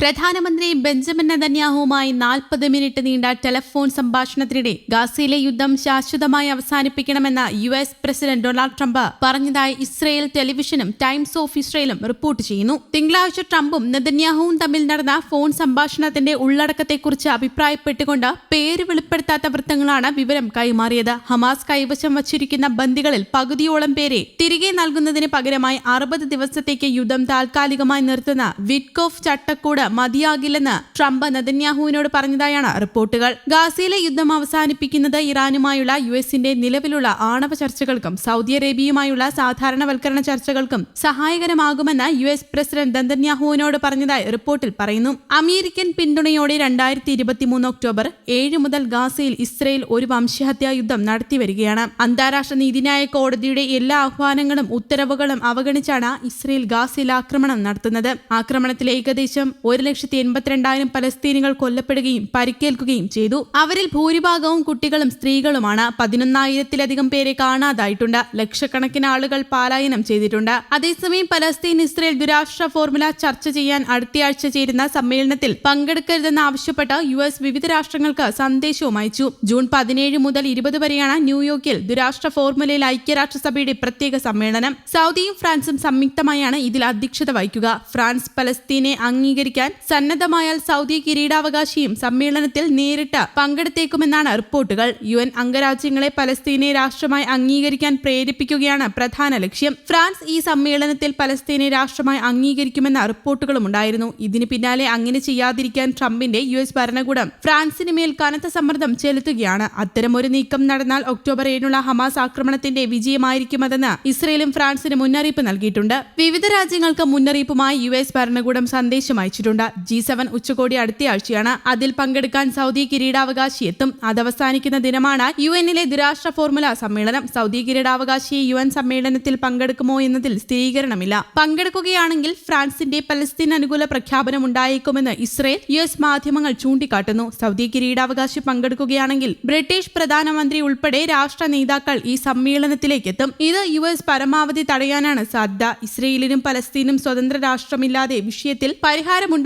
പ്രധാനമന്ത്രി ബെഞ്ചമിൻ നെതന്യാഹുവുമായി നാൽപ്പത് മിനിറ്റ് നീണ്ട ടെലഫോൺ സംഭാഷണത്തിനിടെ ഗാസയിലെ യുദ്ധം ശാശ്വതമായി അവസാനിപ്പിക്കണമെന്ന U S president Donald Trump പറഞ്ഞതായി ഇസ്രയേൽ ടെലിവിഷനും ടൈംസ് ഓഫ് ഇസ്രയേലും റിപ്പോർട്ട് ചെയ്യുന്നു. തിങ്കളാഴ്ച ട്രംപും നെതന്യാഹുവും തമ്മിൽ നടന്ന ഫോൺ സംഭാഷണത്തിന്റെ ഉള്ളടക്കത്തെക്കുറിച്ച് അഭിപ്രായപ്പെട്ടുകൊണ്ട് പേര് വെളിപ്പെടുത്താത്ത വൃത്തങ്ങളാണ് വിവരം കൈമാറിയത്. ഹമാസ് കൈവശം വച്ചിരിക്കുന്ന ബന്ദികളിൽ പകുതിയോളം പേരെ തിരികെ നൽകുന്നതിന് പകരമായി അറുപത് ദിവസത്തേക്ക് യുദ്ധം താൽക്കാലികമായി നിർത്തുന്ന വിറ്റ്കോഫ് ചട്ടക്കൂട് മതിയാകില്ലെന്ന് ട്രംപ് നെതന്യാഹുവിനോട് പറഞ്ഞതായാണ് റിപ്പോർട്ടുകൾ. ഗാസയിലെ യുദ്ധം അവസാനിപ്പിക്കുന്നത് ഇറാനുമായുള്ള യു എസിന്റെ നിലവിലുള്ള ആണവ ചർച്ചകൾക്കും സൗദി അറേബ്യയുമായുള്ള സാധാരണവൽക്കരണ ചർച്ചകൾക്കും സഹായകരമാകുമെന്ന് യു എസ് പ്രസിഡന്റ് നെതന്യാഹുവിനോട് പറഞ്ഞതായി റിപ്പോർട്ടിൽ പറയുന്നു. അമേരിക്കൻ പിന്തുണയോടെ രണ്ടായിരത്തി ഇരുപത്തിമൂന്ന് ഒക്ടോബർ ഏഴ് മുതൽ ഗാസയിൽ ഇസ്രയേൽ ഒരു വംശഹത്യാ യുദ്ധം നടത്തിവരികയാണ് അന്താരാഷ്ട്ര നീതിന്യായ കോടതിയുടെ എല്ലാ ആഹ്വാനങ്ങളും ഉത്തരവുകളും അവഗണിച്ചാണ് ഇസ്രയേൽ ഗാസയിൽ ആക്രമണം നടത്തുന്നത്. ആക്രമണത്തിൽ ഏകദേശം ലക്ഷത്തി എൺപത്തിരണ്ടായിരം പലസ്തീനികൾ കൊല്ലപ്പെടുകയും പരിക്കേൽക്കുകയും ചെയ്തു. അവരിൽ ഭൂരിഭാഗവും കുട്ടികളും സ്ത്രീകളുമാണ്. പതിനൊന്നായിരത്തിലധികം പേരെ കാണാതായിട്ടുണ്ട്. ലക്ഷക്കണക്കിന് ആളുകൾ പാലായനം ചെയ്തിട്ടുണ്ട്. അതേസമയം പലസ്തീൻ ഇസ്രയേൽ ദുരാഷ്ട്ര ഫോർമുല ചർച്ച ചെയ്യാൻ അടുത്തയാഴ്ച ചേരുന്ന സമ്മേളനത്തിൽ പങ്കെടുക്കരുതെന്ന് ആവശ്യപ്പെട്ട് യു എസ് വിവിധ രാഷ്ട്രങ്ങൾക്ക് സന്ദേശവും അയച്ചു. ജൂൺ പതിനേഴ് മുതൽ ഇരുപത് വരെയാണ് ന്യൂയോർക്കിൽ ദുരാഷ്ട്ര ഫോർമുലയിൽ ഐക്യരാഷ്ട്രസഭയുടെ പ്രത്യേക സമ്മേളനം. സൗദിയും ഫ്രാൻസും സംയുക്തമായാണ് ഇതിൽ അധ്യക്ഷത വഹിക്കുക. ഫ്രാൻസ് പലസ്തീനെ അംഗീകരിക്കാൻ സന്നദ്ധമായാൽ സൗദി കിരീടാവകാശിയും സമ്മേളനത്തിൽ നേരിട്ട് പങ്കെടുത്തേക്കുമെന്നാണ് റിപ്പോർട്ടുകൾ. യു എൻ അംഗരാജ്യങ്ങളെ പലസ്തീനെ രാഷ്ട്രമായി അംഗീകരിക്കാൻ പ്രേരിപ്പിക്കുകയാണ് പ്രധാന ലക്ഷ്യം. ഫ്രാൻസ് ഈ സമ്മേളനത്തിൽ പലസ്തീനെ രാഷ്ട്രമായി അംഗീകരിക്കുമെന്ന റിപ്പോർട്ടുകളും ഉണ്ടായിരുന്നു. ഇതിന് പിന്നാലെ അങ്ങനെ ചെയ്യാതിരിക്കാൻ ട്രംപിന്റെ യു എസ് ഭരണകൂടം ഫ്രാൻസിന് മേൽ കനത്ത സമ്മർദ്ദം ചെലുത്തുകയാണ്. അത്തരമൊരു നീക്കം നടന്നാൽ ഒക്ടോബർ ഏഴിനുള്ള ഹമാസ് ആക്രമണത്തിന്റെ വിജയമായിരിക്കുമെന്ന് ഇസ്രയേലും ഫ്രാൻസിന് മുന്നറിയിപ്പ് നൽകിയിട്ടുണ്ട്. വിവിധ രാജ്യങ്ങൾക്ക് മുന്നറിയിപ്പുമായി യു എസ് ഭരണകൂടം സന്ദേശം അയച്ചിട്ടുണ്ട്. ജി സെവൻ ഉച്ചകോടി അടുത്തയാഴ്ചയാണ് അതിൽ പങ്കെടുക്കാൻ സൗദി കിരീടാവകാശി എത്തും. അതവസാനിക്കുന്ന ദിനമാണ് യു എന്നിലെ ദ്വിരാഷ്ട്ര ഫോർമുല സമ്മേളനം. സൗദി കിരീടാവകാശി യു എൻ സമ്മേളനത്തിൽ പങ്കെടുക്കുമോ എന്നതിൽ സ്ഥിരീകരണമില്ല. പങ്കെടുക്കുകയാണെങ്കിൽ ഫ്രാൻസിന്റെ പലസ്തീൻ അനുകൂല പ്രഖ്യാപനം ഉണ്ടായേക്കുമെന്ന് ഇസ്രയേൽ യു എസ് മാധ്യമങ്ങൾ ചൂണ്ടിക്കാട്ടുന്നു. സൗദി കിരീടാവകാശി പങ്കെടുക്കുകയാണെങ്കിൽ ബ്രിട്ടീഷ് പ്രധാനമന്ത്രി ഉൾപ്പെടെ രാഷ്ട്ര നേതാക്കൾ ഈ സമ്മേളനത്തിലേക്ക് എത്തും. ഇത് യു എസ് പരമാവധി തടയാനാണ് സാധ്യത. ഇസ്രയേലിനും പലസ്തീനും സ്വതന്ത്ര രാഷ്ട്രമില്ലാതെ വിഷയത്തിൽ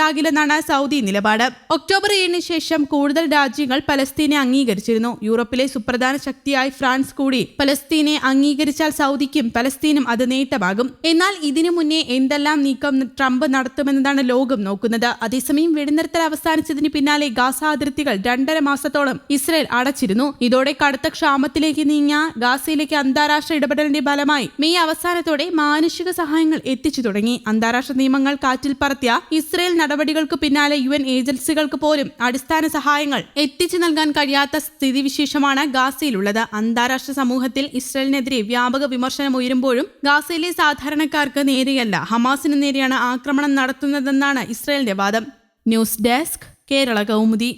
പരിഹാരമുണ്ടാകില്ലെന്നാണ് സൗദി നിലപാട്. ഒക്ടോബർ ഏഴിന് ശേഷം കൂടുതൽ രാജ്യങ്ങൾ പലസ്തീനെ അംഗീകരിച്ചിരുന്നു. യൂറോപ്പിലെ സുപ്രധാന ശക്തിയായി ഫ്രാൻസ് കൂടി പലസ്തീനെ അംഗീകരിച്ചാൽ സൗദിക്കും പലസ്തീനും അത് നേട്ടമാകും. എന്നാൽ ഇതിനു മുന്നേ എന്തെല്ലാം നീക്കം ട്രംപ് നടത്തുമെന്നതാണ് ലോകം നോക്കുന്നത്. അതേസമയം വെടിനിർത്തൽ അവസാനിച്ചതിന് പിന്നാലെ ഗാസ അതിർത്തികൾ രണ്ടര മാസത്തോളം ഇസ്രയേൽ അടച്ചിരുന്നു. ഇതോടെ കടുത്ത ക്ഷാമത്തിലേക്ക് നീങ്ങിയ ഗാസയിലേക്ക് അന്താരാഷ്ട്ര ഇടപെടലിന്റെ ഫലമായി മെയ് അവസാനത്തോടെ മാനുഷിക സഹായങ്ങൾ എത്തിച്ചു തുടങ്ങി. അന്താരാഷ്ട്ര നിയമങ്ങൾ കാറ്റിൽ പറത്തിയ ഇസ്രയേൽ നടപടികൾക്ക് പിന്നാലെ യു എൻ ഏജൻസികൾക്ക് പോലും അടിസ്ഥാന സഹായങ്ങൾ എത്തിച്ചു നൽകാൻ കഴിയാത്ത സ്ഥിതിവിശേഷമാണ് ഗാസയിലുള്ളത്. അന്താരാഷ്ട്ര സമൂഹത്തിൽ ഇസ്രയേലിനെതിരെ വ്യാപക വിമർശനം ഉയരുമ്പോഴും ഗാസയിലെ സാധാരണക്കാർക്ക് നേരെയല്ല ഹമാസിന് നേരെയാണ് ആക്രമണം നടത്തുന്നതെന്നാണ് ഇസ്രയേലിന്റെ വാദം. News desk Kerala Kaumudi.